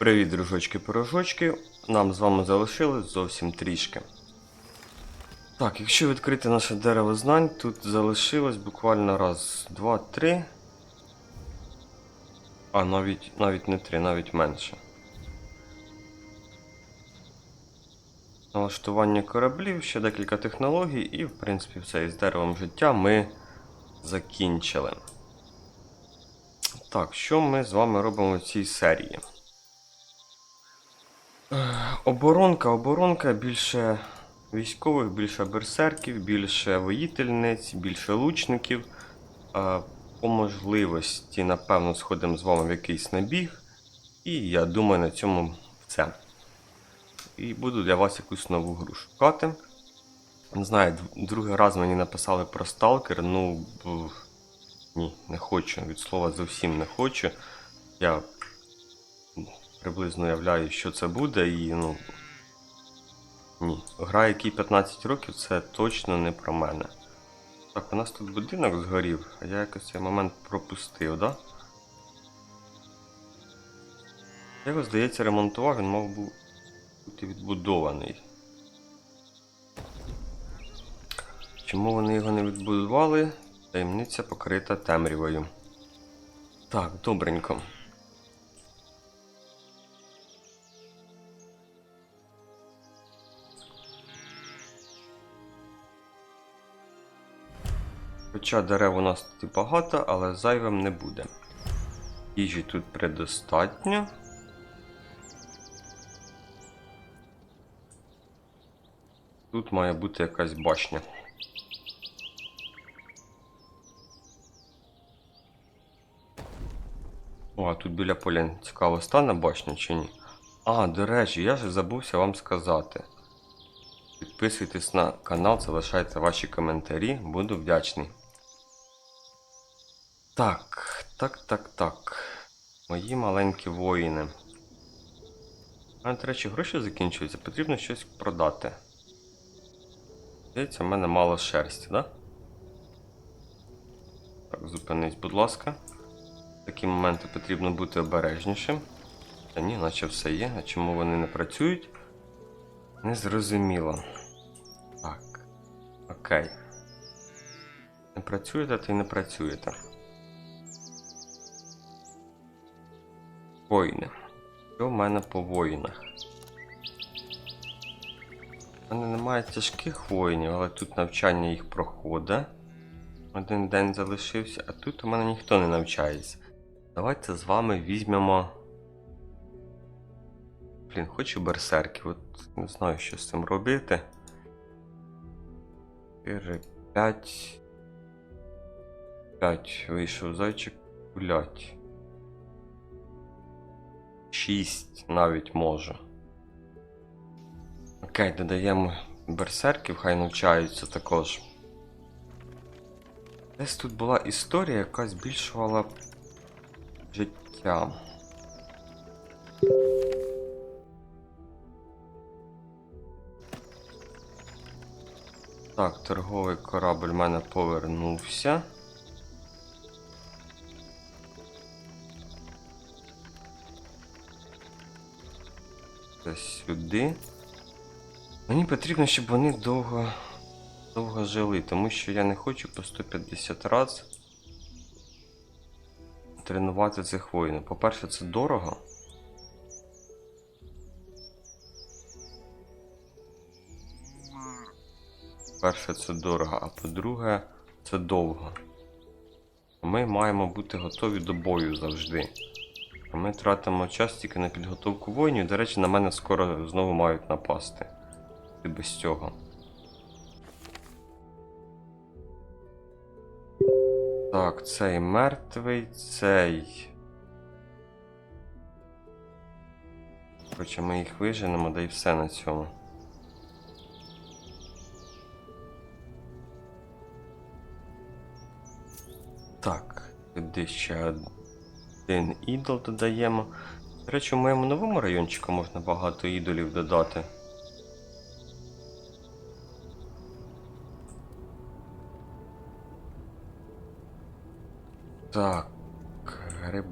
Привіт, дружочки-пирожочки. Нам з вами залишилось зовсім трішки. Так, якщо відкрити наше дерево знань, тут залишилось буквально раз, два, три. А, навіть, навіть не три, навіть менше. Налаштування кораблів, ще декілька технологій, і, в принципі, все із деревом життя ми закінчили. Так, що ми з вами робимо в цій серії? Оборонка, оборонка, більше військових, більше берсерків, більше воїтельниць, більше лучників. По можливості, напевно, сходимо з вами в якийсь набіг. І я думаю, на цьому все. І буду для вас якусь нову гру шукати. Не знаю, другий раз мені написали про сталкер. Ну, ні, не хочу. Від слова зовсім не хочу. Я приблизно уявляю, що це буде, і ну. Ні. Гра, якій 15 років, це точно не про мене. Так, у нас тут будинок згорів, а я якось цей момент пропустив, да? Я його, здається, ремонтував, він мав був бути відбудований. Чому вони його не відбудували? Таємниця покрита темрявою. Так, добренько. Хоча дерев у нас тут і багато, але зайвим не буде. Їжі тут предостатньо. Тут має бути якась башня. О, а тут біля поля цікаво стане башня чи ні? А, до речі, я ж забувся вам сказати. Підписуйтесь на канал, залишайте ваші коментарі, буду вдячний. Так, так, так, так. Мої маленькі воїни. А, до речі, гроші закінчуються, потрібно щось продати. Здається, в мене мало шерсті, да? Так, зупинись, будь ласка. В такі моменти потрібно бути обережнішим. Та ні, наче все є. А чому вони не працюють? Незрозуміло. Так. Окей. Не працюєте, то й не працюєте. Воїни. Що в мене по воїнах? У мене немає тяжких воїнів, але тут навчання їх проходить. Один день залишився, а тут у мене ніхто не навчається. Давайте з вами візьмемо. Блін, хочу берсерків, от не знаю, що з цим робити. 4, 5. 5. Вийшов зайчик гулять. 6 навіть може. Окей, додаємо берсерків, хай навчаються також. Десь тут була історія, яка збільшувала життя. Так, торговий корабль в мене повернувся. Сюди. Мені потрібно, щоб вони довго, довго жили, тому що я не хочу по 150 раз тренувати цих воїнів. По-перше, це дорого. Перше, це дорого, а по-друге, це довго. Ми маємо бути готові до бою завжди. Ми тратимо час тільки на підготовку воїнів. До речі, на мене скоро знову мають напасти. І без цього. Так, цей мертвий, цей. Хоча ми їх виженемо, да і все на цьому. Так, сюди ще один один ідол додаємо. До речі, в моєму новому райончику можна багато ідолів додати. Так, гриб.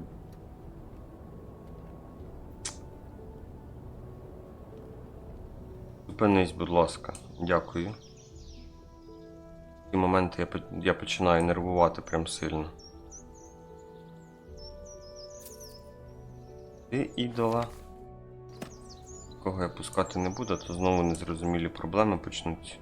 Зупинись, будь ласка, дякую. В такі моменти я починаю нервувати прям сильно. Ти ідола. Кого я пускати не буду, то знову незрозумілі проблеми почнуться.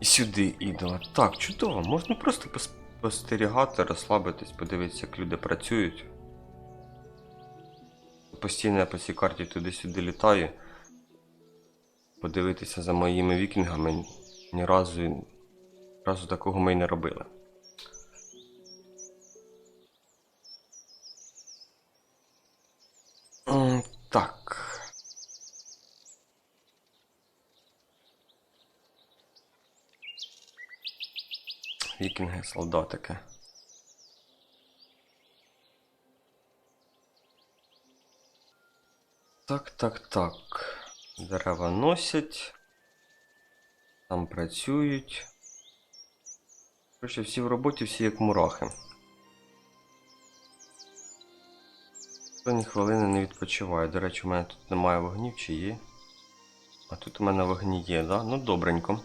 І сюди ідола. Так, чудово, можна просто спостерігати, розслабитись, подивитися, як люди працюють. Постійно я по цій карті туди-сюди літаю. Подивитися за моїми вікінгами. Ні разу, разу такого ми й не робили. Вікінги, солдатики. Так, так, так. Дерева носять. Там працюють. Короче, всі в роботі, всі як мурахи. Стоні хвилини не відпочиває. До речі, у мене тут немає вогнів чи є. А тут у мене вогні є, да? Ну добренько.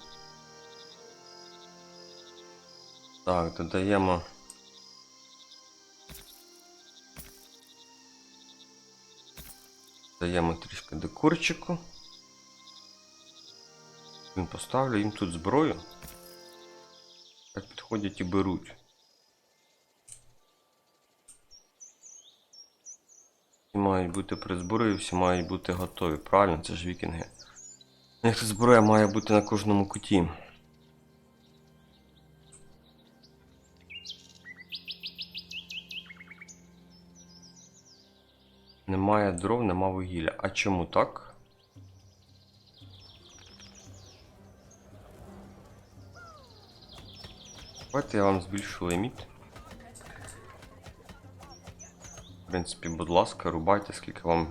Так, додаємо. Даємо трішки декорчику. Він поставлю їм тут зброю. Так підходять і беруть. Всі мають бути при зброї, всі мають бути готові. Правильно, це ж вікінги. У них зброя має бути на кожному куті. Дров, нема вугілля. А чому так? Давайте я вам збільшу ліміт. В принципі, будь ласка, рубайте, скільки вам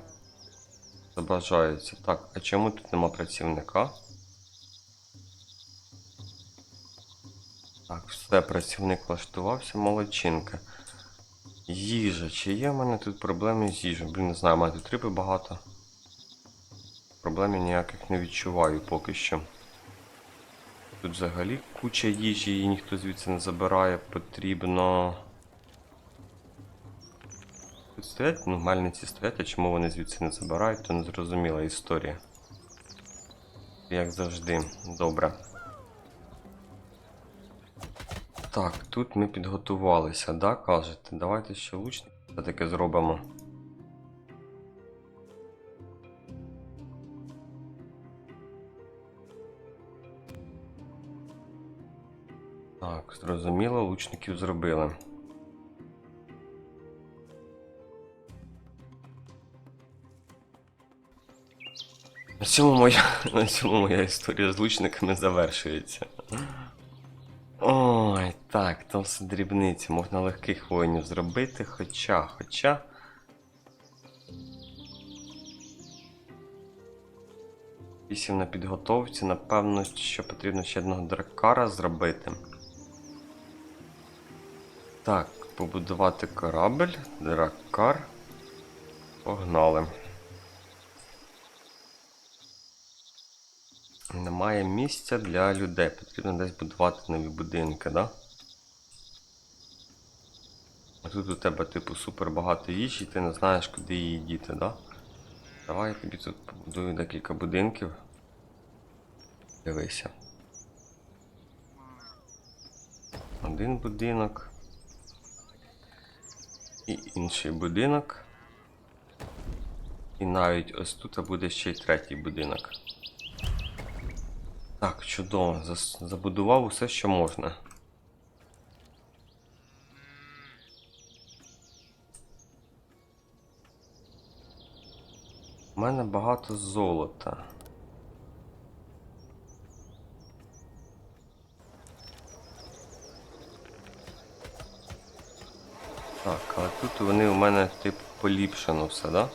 забажається. Так, а чому тут нема працівника? Так, все, працівник влаштувався, молодчинка. Їжа, чи є в мене тут проблеми з їжею? Блін, не знаю, мене тут багато. Проблем ніяких не відчуваю поки що. Тут взагалі куча їжі, її ніхто звідси не забирає, потрібно. Тут стоять, ну, мельниці стоять, а чому вони звідси не забирають, то не зрозуміла історія. Як завжди, добре. Так, тут ми підготувалися, да, кажете? Давайте ще лучник все-таки зробимо. Так, зрозуміло, лучників зробили. На цьому моя, на цьому моя історія з лучниками завершується. Так, там все дрібниці, можна легких воїнів зробити, хоча, хоча. Вісім на підготовці, напевно, що потрібно ще одного дракара зробити. Так, побудувати корабель, дракар. Погнали. Немає місця для людей. Потрібно десь будувати нові будинки, да? А тут у тебе, типу, супер багато їжі, і ти не знаєш, куди її діти, да? Давай я тобі тут побудую декілька будинків. Дивися. Один будинок. І інший будинок. І навіть ось тут буде ще й третій будинок. Так, чудово. Забудував усе, що можна. У мене багато золота. Так, але тут вони у мене типу поліпшено все, да?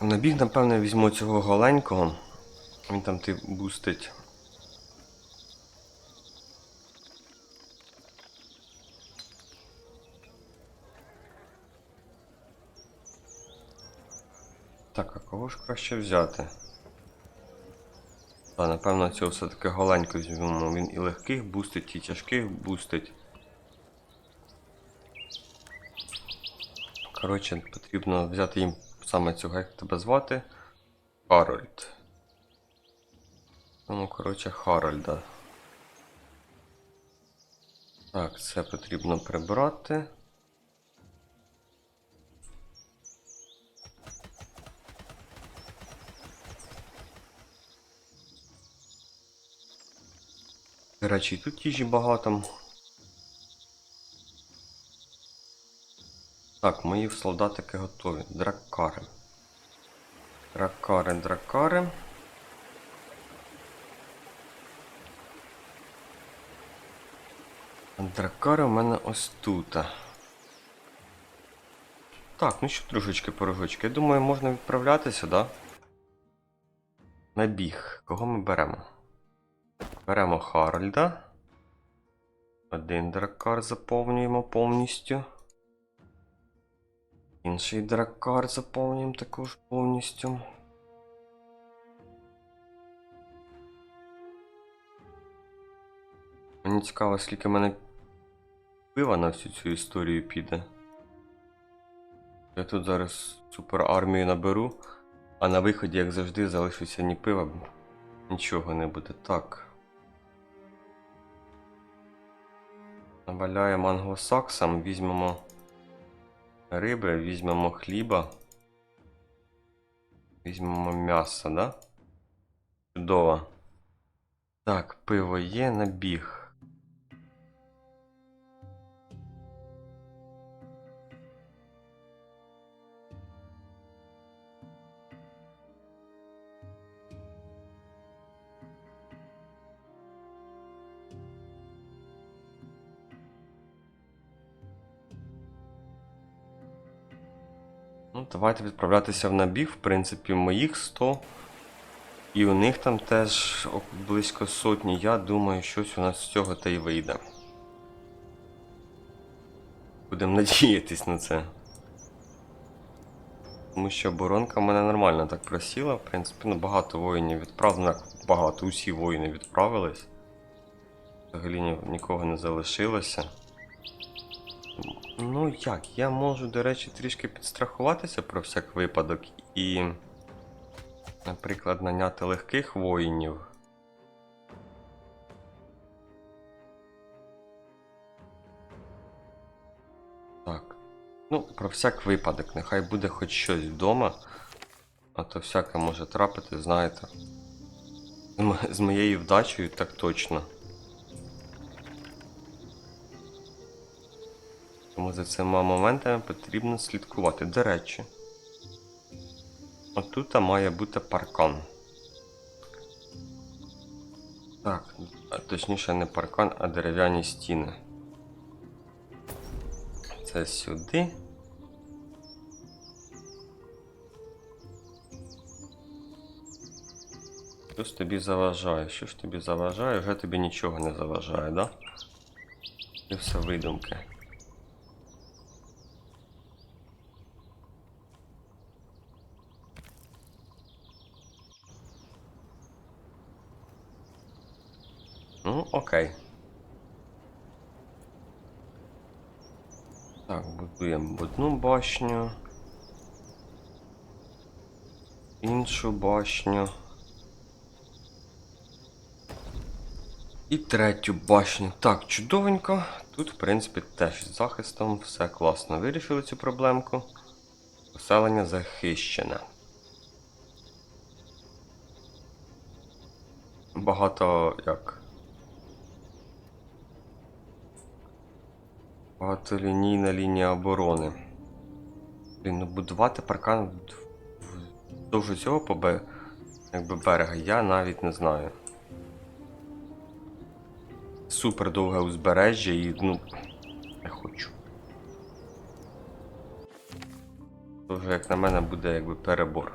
На біг, напевно, візьму цього голенького. Він там ти бустить. Так, а кого ж краще взяти? Та, напевно, цього все-таки голенько візьмемо. Він і легких бустить, і тяжких бустить. Коротше, потрібно взяти їм саме цього, як тебе звати? Харольд. Ну, коротше, Харольда. Так, це потрібно прибрати. До речі, тут їжі багато. Так, мої солдатики готові. Дракари. Дракари, дракари. Дракари у мене ось тут. Так, ну що, дружечки, порожочки, я думаю, можна відправлятися, да? На біг. Кого ми беремо? Беремо Харальда. Один дракар заповнюємо повністю. Інший дракар заповнюємо також повністю. Мені цікаво, скільки в мене пива на всю цю історію піде. Я тут зараз супер армію наберу, а на виході, як завжди, залишиться ні пива, нічого не буде. Так. Наваляємо англосаксам, візьмемо риби, візьмемо хліба. Візьмемо м'ясо, да? Чудово. Так, пиво є, набіг. Ну, давайте відправлятися в набіг, в принципі, моїх 100. І у них там теж близько сотні. Я думаю, щось у нас з цього та й вийде. Будемо надіятись на це. Тому що оборонка в мене нормально так просіла. В принципі, ну багато воїнів відправлено. Багато, усі воїни відправились. Взагалі ні, нікого не залишилося. Ну як, я можу, до речі, трішки підстрахуватися про всяк випадок і, наприклад, наняти легких воїнів. Так. Ну, про всяк випадок, нехай буде хоч щось вдома, а то всяке може трапити, знаєте. З моєю вдачею так точно. Тому за цими моментами потрібно слідкувати. До речі, отут має бути паркан. Так, точніше не паркан, а дерев'яні стіни. Це сюди. Ж тобі заважає? Що ж тобі заважає? Вже тобі нічого не заважає, да? Це все видумки. Ну, окей. Так, будуємо одну башню. Іншу башню. І третю башню. Так, чудовенько. Тут, в принципі, теж з захистом все класно вирішили цю проблемку. Поселення захищене. Багато як. Багатолінійна лінія оборони. Блін, ну будувати паркан вздовж цього по якби берега я навіть не знаю. Супер довге узбережжя і ну. Не хочу. Це вже, як на мене, буде якби перебор.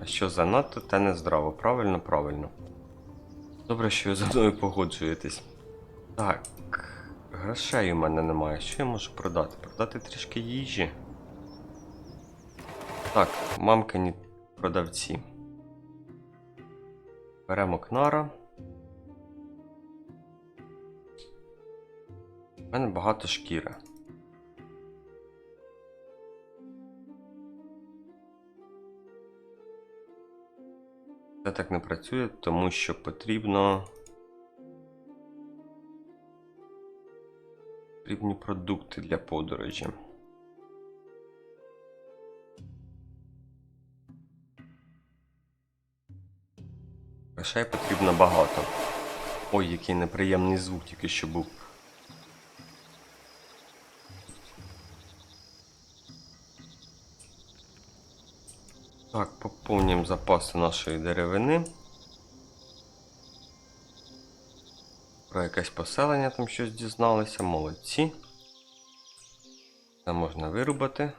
А що занадто, те не здраво. Правильно, правильно. Добре, що ви за мною погоджуєтесь. Так. Грошей у мене немає. Що я можу продати? Продати трішки їжі. Так, мамкині продавці. Беремо кнара. У мене багато шкіри. Це так не працює, тому що потрібно. Потрібні продукти для подорожі. Грошей потрібно багато. Ой, який неприємний звук тільки що був. Так, поповнюємо запаси нашої деревини. Про якесь поселення там щось дізналися, молодці. Це можна вирубати.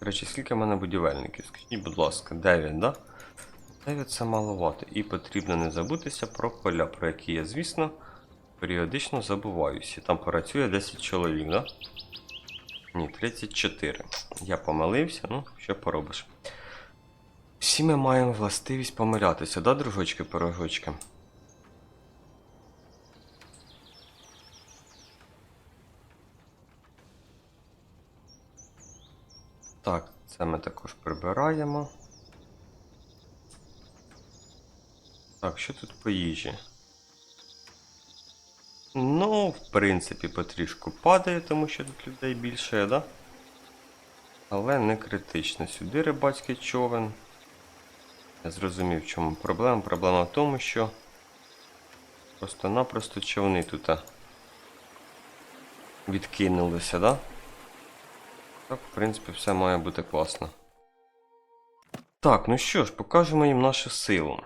До речі, скільки в мене будівельників? Скажіть, будь ласка, 9, да? 9 це маловато. І потрібно не забутися про поля, про які я, звісно, періодично забуваюся. Там працює 10 чоловік, да? Ні, 34. Я помилився, ну, що поробиш. Всі ми маємо властивість помилятися, да, дружочки-пирожочки? Так, це ми також прибираємо. Так, що тут по їжі? Ну, в принципі, потрішку падає, тому що тут людей більше, да? Але не критично. Сюди рибацький човен. Зрозумів, в чому проблема. Проблема в тому, що просто-напросто човни тут відкинулися, да? Так, в принципі, все має бути класно. Так, ну що ж, покажемо їм нашу силу.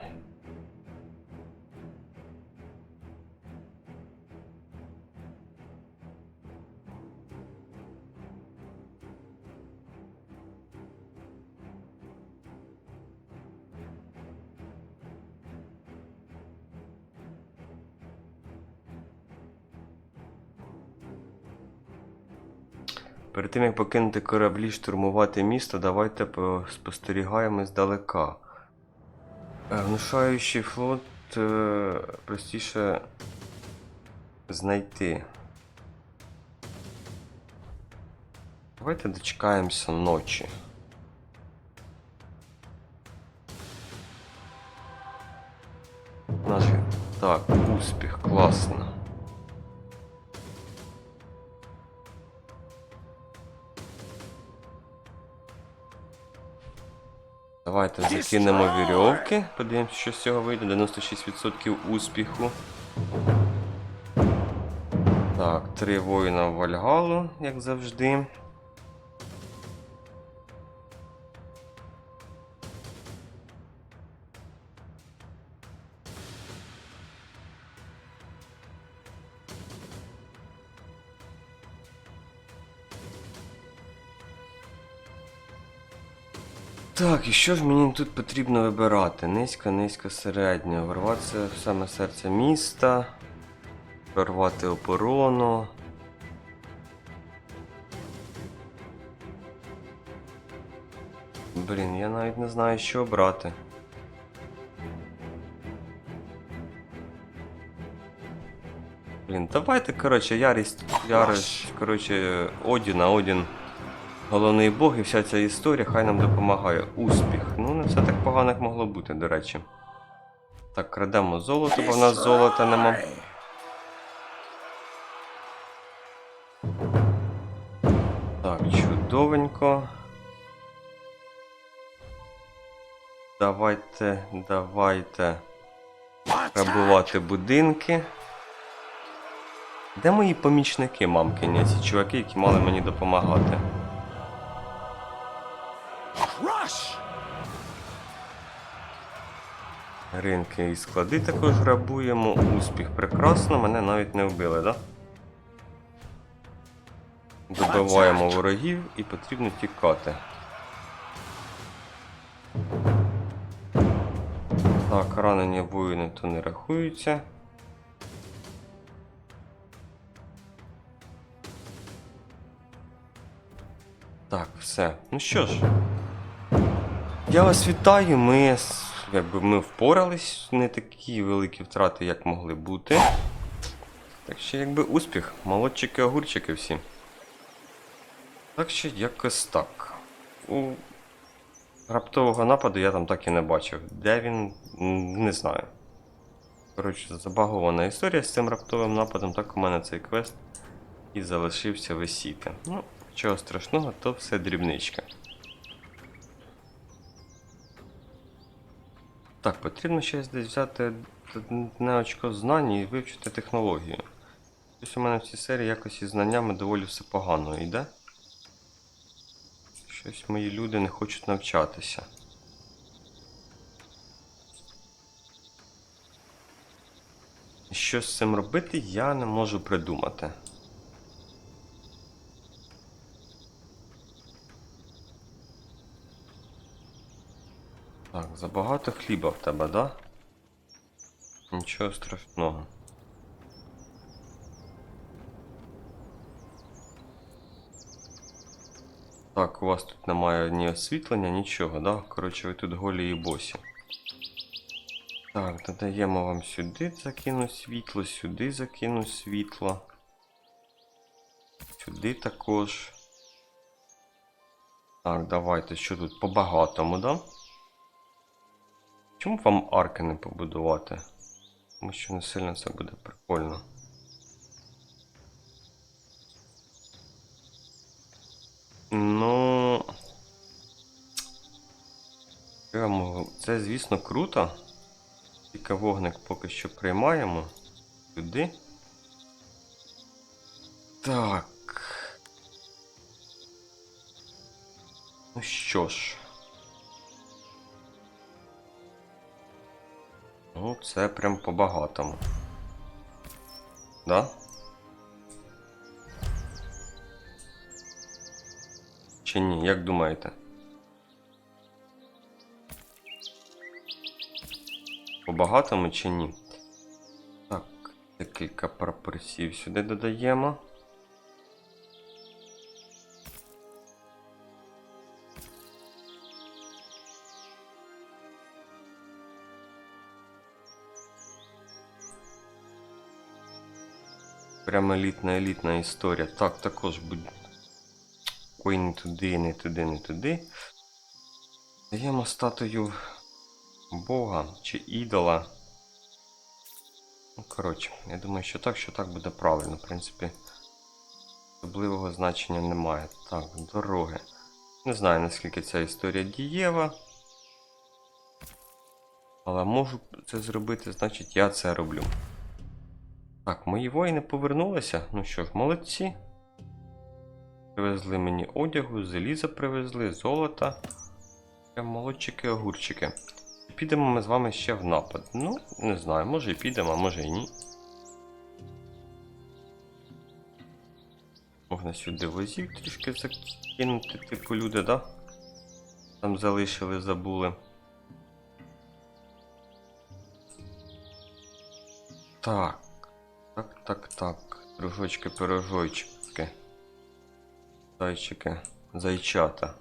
Перед тим як покинути кораблі штурмувати місто, давайте спостерігаємо здалека. Е, Внушаючий флот е, простіше знайти. Давайте дочекаємося ночі. Наші. Так, успіх, класно. Давайте закинемо вірьовки. Подивимося, що з цього вийде. 96% успіху. Так, три воїна в Вальгалу, як завжди. Так, і що ж мені тут потрібно вибирати? Низька, низька, середня. Ворватися в саме серце міста. Прорвати оборону. Блін, я навіть не знаю, що обрати. Блін, давайте, коротше, ярість, ярість, коротше, Одіна, Одін. Головний Бог і вся ця історія хай нам допомагає. Успіх. Ну, не все так погано, як могло бути, до речі. Так, крадемо золото, бо в нас золота нема. Так, чудовенько. Давайте, давайте грабувати будинки. Де мої помічники, мамкині, ці чуваки, які мали мені допомагати? Ринки і склади також грабуємо. Успіх прекрасно, мене навіть не вбили, да? Добиваємо ворогів і потрібно тікати. Так, ранені воїни то не рахуються. все. Ну що ж. Я вас вітаю. Ми якби ми впорались, не такі великі втрати, як могли бути. Так що, якби успіх, молодчики, огурчики всі. Так що якось так. У раптового нападу я там так і не бачив. Де він, не знаю. Коротше, забагована історія з цим раптовим нападом, так у мене цей квест і залишився висіти. Ну, чого страшного, то все дрібничка. Так, потрібно щось десь взяти одне очко знань і вивчити технологію. Щось у мене в цій серії якось із знаннями доволі все погано йде. Щось мої люди не хочуть навчатися. Що з цим робити, я не можу придумати. Так, забагато хліба в тебе, да? Нічого страшного. Так, у вас тут немає ні освітлення, нічого, да? Коротше, ви тут голі і босі. Так, додаємо вам сюди закину світло, сюди закину світло. Сюди також. Так, давайте, що тут по багатому, да? Чому вам арки не побудувати? Тому що не сильно це буде прикольно. Ну. Це, звісно, круто. Тільки вогник поки що приймаємо. Сюди. Так. Ну що ж. Ну, це прям по-багатому. Да? Чи ні, як думаєте? По-багатому чи ні? Так, декілька прапорців сюди додаємо. Прям елітна елітна історія. Так, також будь. Ой, не туди, не туди, не туди. Даємо статую Бога чи ідола. Ну, коротше, я думаю, що так, що так буде правильно. В принципі, особливого значення немає. Так, дороги. Не знаю, наскільки ця історія дієва. Але можу це зробити, значить я це роблю. Так, мої воїни повернулися. Ну що ж, молодці. Привезли мені одягу, заліза привезли, золота. Молодчики, огурчики. Підемо ми з вами ще в напад. Ну, не знаю, може і підемо, а може і ні. Можна сюди возів трішки закинути, типу люди, да? Там залишили, забули. Так. Так, так, так. Дружочки, пирожочки. Зайчики, зайчата.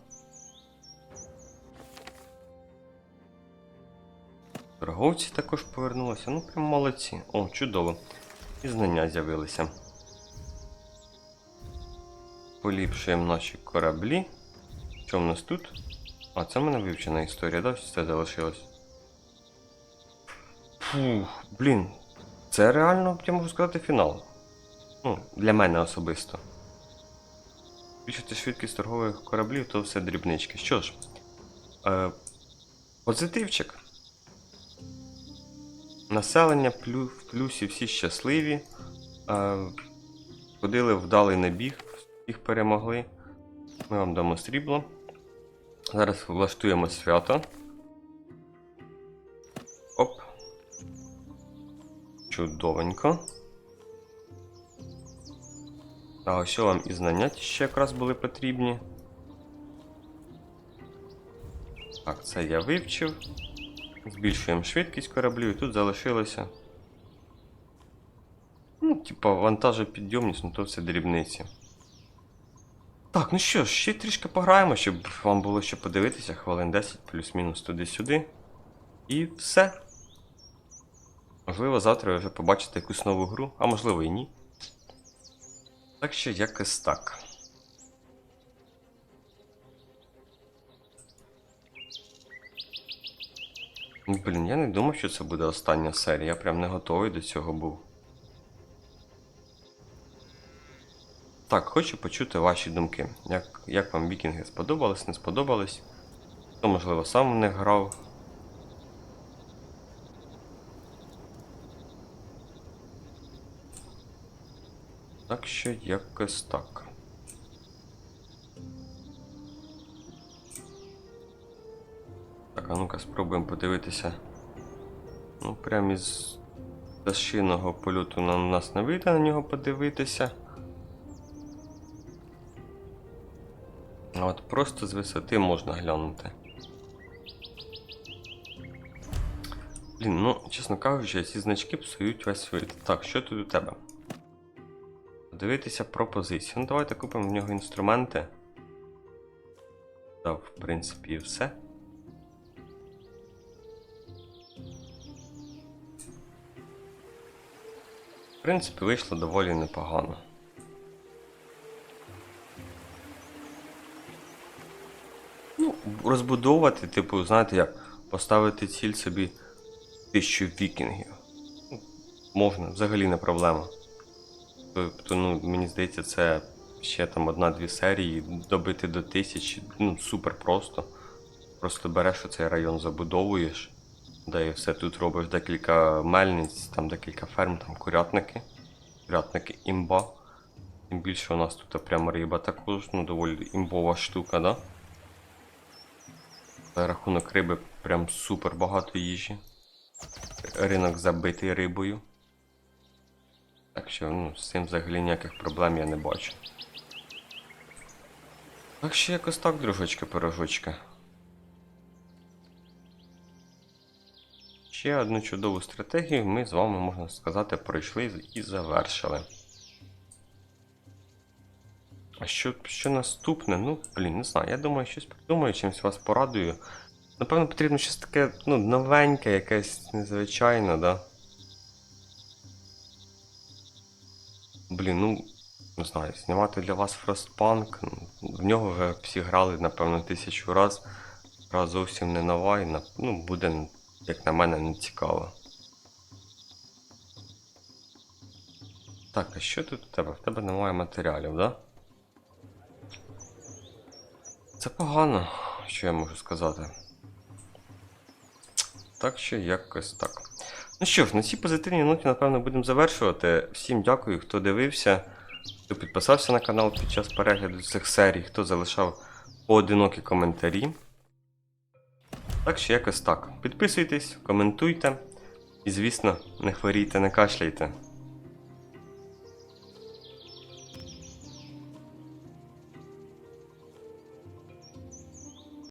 Торговці також повернулися. Ну, прям молодці. О, чудово. І знання з'явилися. Поліпшуємо наші кораблі. Що в нас тут? А, це в мене вивчена історія, да? Все залишилось. Фух, блін. Це реально, я можу сказати, фінал. Ну, для мене особисто. Збільшити швидкість торгових кораблів, то все дрібнички. Що ж, е, позитивчик. Населення плю, в плюсі всі щасливі. Е, ходили вдалий набіг, всіх перемогли. Ми вам дамо срібло. Зараз влаштуємо свято. Чудовенько. А ось вам і знання ще якраз були потрібні. Так, це я вивчив. Збільшуємо швидкість кораблів і тут залишилося. Ну, типа вантажопідйомність, ну то все дрібниці. Так, ну що ж, ще трішки пограємо, щоб вам було що подивитися, хвилин 10 плюс-мінус туди-сюди. І все. Можливо, завтра ви вже побачите якусь нову гру, а можливо і ні. Так що якось так. Блін, я не думав, що це буде остання серія. Я прям не готовий до цього був. Так, хочу почути ваші думки. Як, як вам вікінги сподобались, не сподобались? Хто, можливо, сам в них грав? Так що якось так. Так, а ну-ка спробуємо подивитися. Ну, прям із пташиного польоту нам нас не вийде на нього подивитися. А от просто з висоти можна глянути. Блін, ну, чесно кажучи, ці значки псують весь вид. Так, що тут у тебе? Подивитися пропозицію. Ну, давайте купимо в нього інструменти. Так, в принципі, і все. В принципі, вийшло доволі непогано. Ну, розбудовувати, типу, знаєте як, поставити ціль собі тисячу вікінгів. Ну, можна, взагалі не проблема. Тобто, ну, мені здається, це ще там одна-дві серії, добити до тисячі, ну, супер просто. Просто береш оцей район, забудовуєш, да і все тут робиш декілька мельниць, там декілька ферм, там курятники. Курятники імба. Тим більше у нас тут прямо риба також, ну доволі імбова штука, да? Рахунок риби прям супер багато їжі. Ринок забитий рибою. Так що ну, з цим взагалі ніяких проблем я не бачу. Так що якось так, дружочки, пирожочки. Ще одну чудову стратегію ми з вами, можна сказати, пройшли і завершили. А що, що наступне? Ну, блін, не знаю. Я думаю, щось придумаю, чимось вас порадую. Напевно, потрібно щось таке, ну, новеньке, якесь незвичайне, да? Блін, ну, не знаю, знімати для вас Frostpunk. ну, В нього вже всі грали, напевно, тисячу раз. Гра зовсім не нова і, ну, буде, як на мене, не цікаво. Так, а що тут у тебе? В тебе немає матеріалів, да? Це погано, що я можу сказати. Так що якось так. Ну що ж, на цій позитивній ноті, напевно, будемо завершувати. Всім дякую, хто дивився, хто підписався на канал під час перегляду цих серій, хто залишав поодинокі коментарі. Так що якось так. Підписуйтесь, коментуйте і, звісно, не хворійте, не кашляйте.